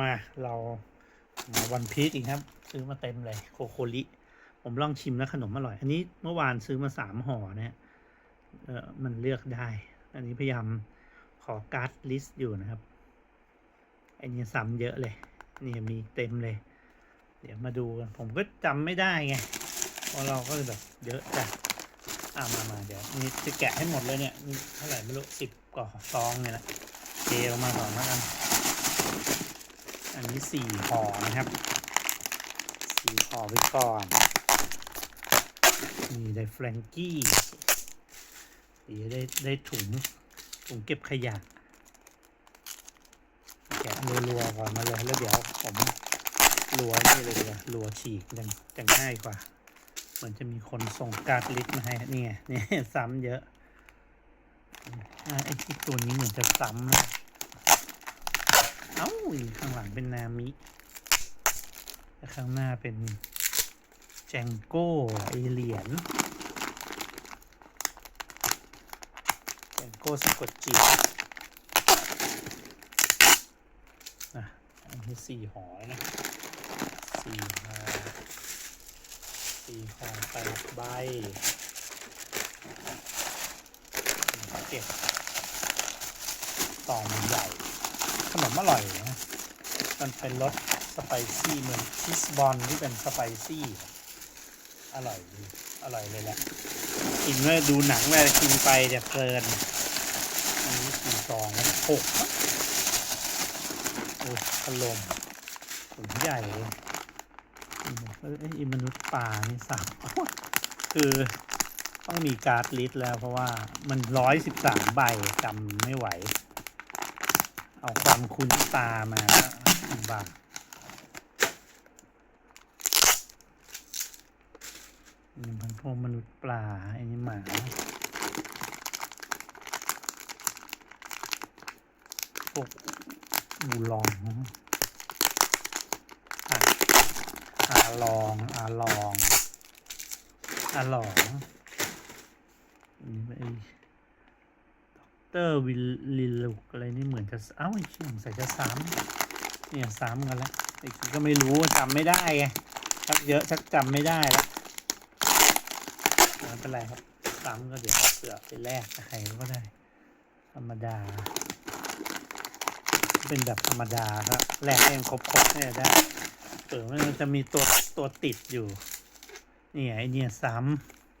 มาเรามาวันพีชอีกครับ ซื้อมาเต็มเลยโคโคลิผมลองชิมแล้วขนมอร่อย อันนี้เมื่อวานซื้อมาสามห่อเนี่ยเออมันเลือกได้ อันนี้พยายามขอการ์ดลิสต์อยู่นะครับอันนี้ซ้ำเยอะเลยนี่มีเต็มเลย เดี๋ยวมาดูกัน ผมก็จำไม่ได้ไงเพราะเราก็เลยแบบเยอะจัดอ่ามามาเดี๋ยวนี่จะแกะให้หมดเลยเนี่ยนี่เท่าไหร่ไม่รู้สิบกว่าซองเนี่ยแหละเทออกมาก่อนแล้วกัน อันนี้สี่ห่อนะครับสี่ห่อไปก่อนนี่ได้แฟรงกี้เดี๋ยวได้ได้ถุงถุงเก็บขยะแกะรัวๆก่อนมาเลยแล้วเดี๋ยวผมรัวนี่เลยดีกว่ารัวฉีกจะจะง่ายกว่าเหมือนจะมีคนส่งการ์ดลิสต์มาให้นี่ไงนี่ซ้ำเยอะอ่าไอ้ตัวนี้เหมือนจะซ้ำนะ อ้าข้างหลังเป็นนามิแต่ข้างหน้าเป็นแจงโก้ไอเหรียญแจงโก้สะกดจิตนะอันนี้สี่หอนะสี่หอสี่หอแปดใบเก็บต่อมใหญ่ ขนมอร่อยนะ มันเป็นรสสไปซี่เหมือนชีสบอลที่เป็นสไปซี่ อร่อยดีอร่อยเลยแหละ กินเมื่อดูหนังเมื่อกินไปเดี๋ยวเพลินอันนี้สี่ซองแล้วหกโอ้ยถล่มถุงใหญ่เลยออไอ้มนุษย์ป่านี่สามคือต้องมีการ์ดลิสต์แล้วเพราะว่ามันร้อยสิบสามใบจำไม่ไหว เอาความคุ้นตามาบากนี่มันพวกมนุษย์ปลาอ้นี่หมาพวกบูลองอะอาลองอาลองอาหลองนี่ไอ เตอร์วิลลิลุกอะไรนี่เหมือนจะเอ้าไอ้เชี่ยใส่จะซ้ำเนี่ยซ้ำกันแล้วไอ้ทีก็ไม่รู้จำไม่ได้ไงชักเยอะชักจำไม่ได้แล้วไม่เป็นไรครับซ้ำก็เดี๋ยวเสือไปแลกใครก็ได้ ธรรมดา เป็นแบบธรรมดาครับแลกเองครบๆเนี่ยได้เออมันจะมีตัวตัวติดอยู่นี่ไอเนี่ยซ้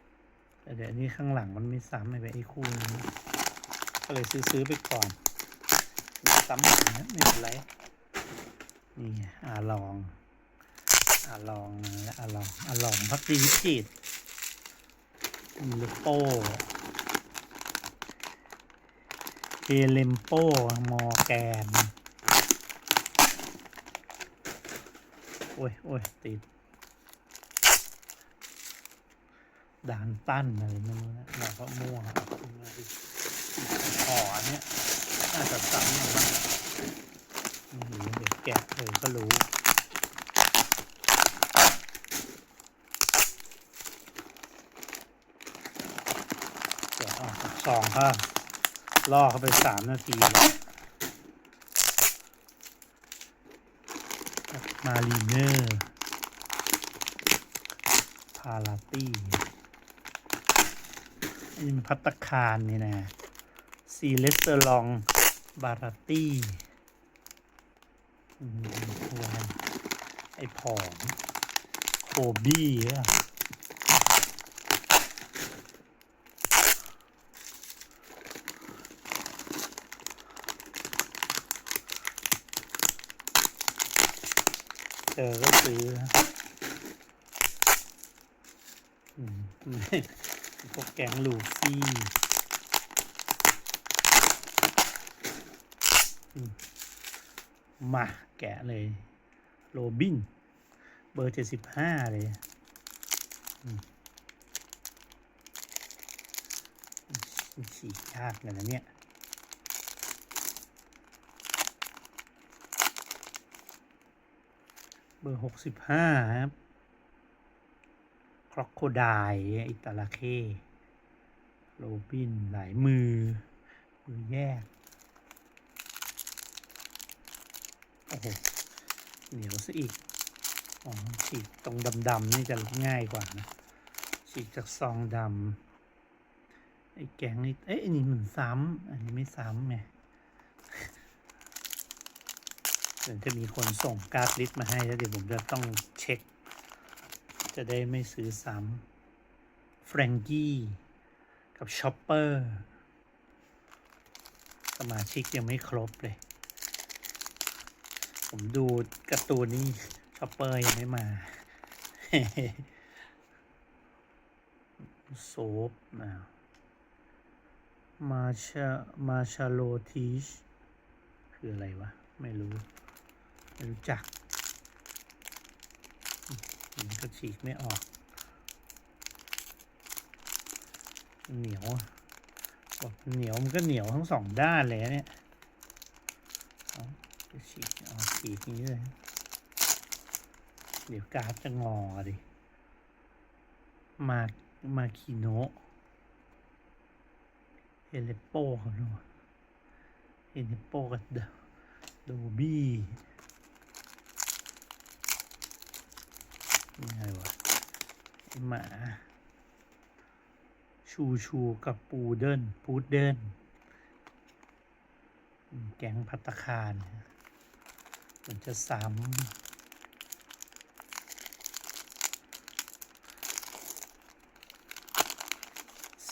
ำแต่เดี๋ยวนนี้ข้างหลังมันไม่ซ้ำไอ้ไอ้คู่นี้ ก็เลยซื้อซื้อไปก่อนซ้ำหนึ่งนะไม่เป็นไรนี่อาลองอาลองและอาลองอาลองพักดีวิจิตรมีลูโป้เฮเลมโป้มอแกน โอ้ยโอ้ยติดด่านตั้นอะไรไม่รู้นะเราก็มั่วเอาขึ้นมาดิ ห่อเนี่ยน่าจะซ้ำอย่างมากไม่รู้เดี๋ยวแกะเลยก็รู้แกะออกจากซองก็ล่อเข้าไปสามนาทีแล้วมารีเนอร์พาราตี้อันนี้มันพัตตคารนี่นะ ซีเลสเตอร์ลอง บาราตี้อืมตัวมันไอผอมโคบี้อะเจอก็ซื้อพวกแกงลูฟี่ มาแกะเลย โรบิน เบอร์เจ็ดสิบห้าเลยอืมฉีกยากเลยนะเนี่ยเบอร์หกสิบห้าครับครอกโคไดอิตาลาเค โรบิน หลายมือ มือแยก โอ้โหเหนียวซะอีกอ๋อฉีกตรงดำๆนี่จะง่ายกว่านะฉีกจากซองดำไอ้แกงนี่เอ๊ะอันนี้เหมือนซ้ำอันนี้ไม่ซ้ำไงเดี๋ยวจะมีคนส่งการ์ดลิสต์มาให้แล้วเดี๋ยวผมจะต้องเช็ค จะได้ไม่ซื้อซ้ำแฟรงกี้กับชอปเปอร์สมาชิกยังไม่ครบเลย ผมดูการ์ตูนนี่ชอปเปอร์ยังไม่มาโซฟนะมาชามาชาโลทีชคืออะไรวะ ไม่รู้ ไม่รู้จักมันก็ฉีกไม่ออก เหนียวอะบอกเหนียวมันก็เหนียวทั้งสองด้านเลยเนี่ย ฉีกเอาฉีกนี้เลยเดี๋ยวการ์ดจะงอดิมามาคิโนะเฮเลโป้เขาด้วยเฮเลโป้กับเดโดบี้นี่ไงวะหมา ชูชูกับปูเดิลปูดเดิลแกงพัตตาคารันจะซ้ำ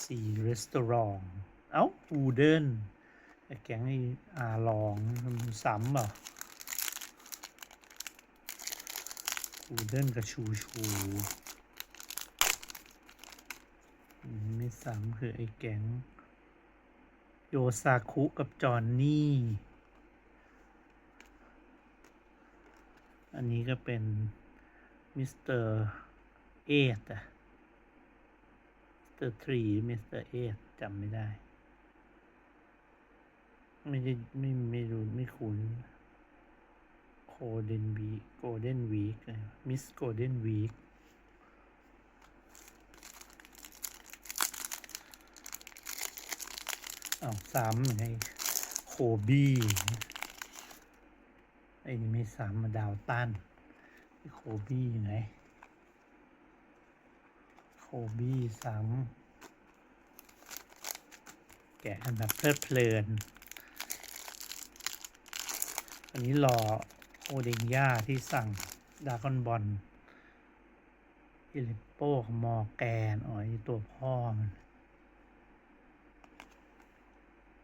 ซีรีสตอรองเอ้าปูเดิลไอแก๊งไอ้อาลองซ้ำเหรอปูเดิลกับชูชูอืมไม่ซ้ำคือไอ้แก๊งโยซาคุกับจอนนี่ อันนี้ก็เป็นมิสเตอร์เอทอะมิสเตอร์ทรีมิสเตอร์เอทจำไม่ได้ ไม่ได้ไม่ไม่รู้ไม่คุ้นโคเดนวีโกลเด้นวีคมิสโกลเด้นวีคอ้าวซ้ำไงโคบี้ ไอ้นี่ไม่ซ้ำมาดาวตันโคบี้อยู่ไหนโคบี้ซ้ำแกะอันแบบเพลิดเพลินอันนี้รอโอเดงย่าที่สั่งดากอนบอลอิลิปโป้กับมอแกนอ๋อนี่ตัวพ่อมัน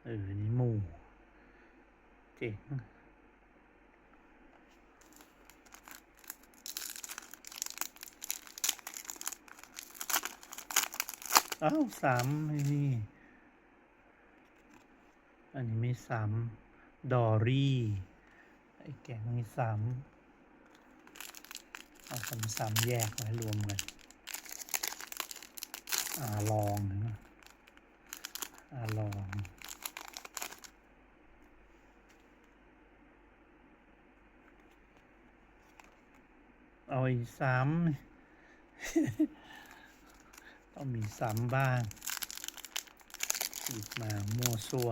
เออนี่หมูเจ๋ง อ้าวสามไอ้นี่อันนี้ไม่ซ้ำดอรี่ไอ้แกงนี่ซ้ำเอาสามสามแยกไว้รวมกันอาลองนะอ่าลองเอาอีกซ้ำ ต้องมีซ้ำบ้างหยิบมาโมซัว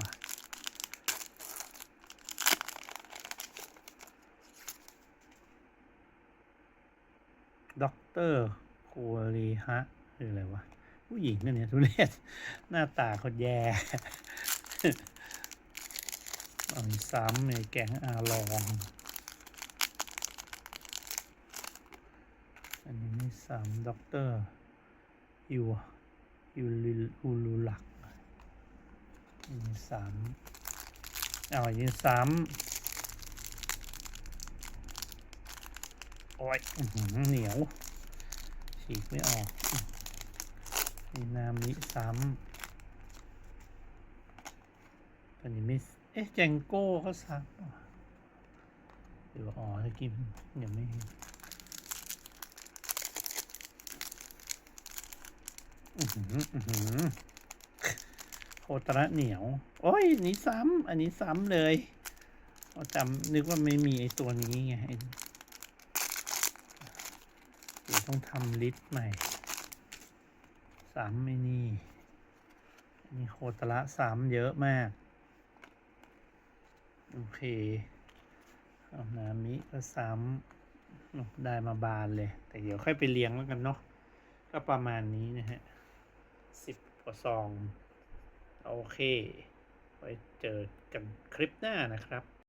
ด็อกเตอร์โคลีฮะคืออะไรวะ ผู้หญิงนั่นเนี่ยทุเรศหน้าตาเขาแย่เอาอีกซ้ำในแกงอาลอง อันนี้ไม่ซ้ำด็อกเตอร์ อยูยูลิอูลูลักอันนี้ซ้ำเอาอันนี้ซ้ำโอ้ยเหนียวฉีกไม่ออกมีนามิซ้ำอันนี้ไม่เอ๊ะแจงโก้เขาซ้ำเหรอหรือว่าอ๋อตะกี้ยังไม่เห็น อื้อหืออื้อหือ โคตระเหนียว โอ้ยอันนี้ซ้ำ อันนี้ซ้ำเลยจำนึกว่าไม่มีไอตัวนี้ไงเดี๋ยวต้องทำลิสต์ใหม่ ซ้ำไม่นี่อันนี้โคตระซ้ำเยอะมาก โอเคเอานามิก็ซ้ำได้มาบานเลย แต่เดี๋ยวค่อยไปเลี้ยงแล้วกันเนาะ ก็ประมาณนี้นะฮะ สิบกว่าซอง โอเค ไว้เจอกันคลิปหน้านะครับ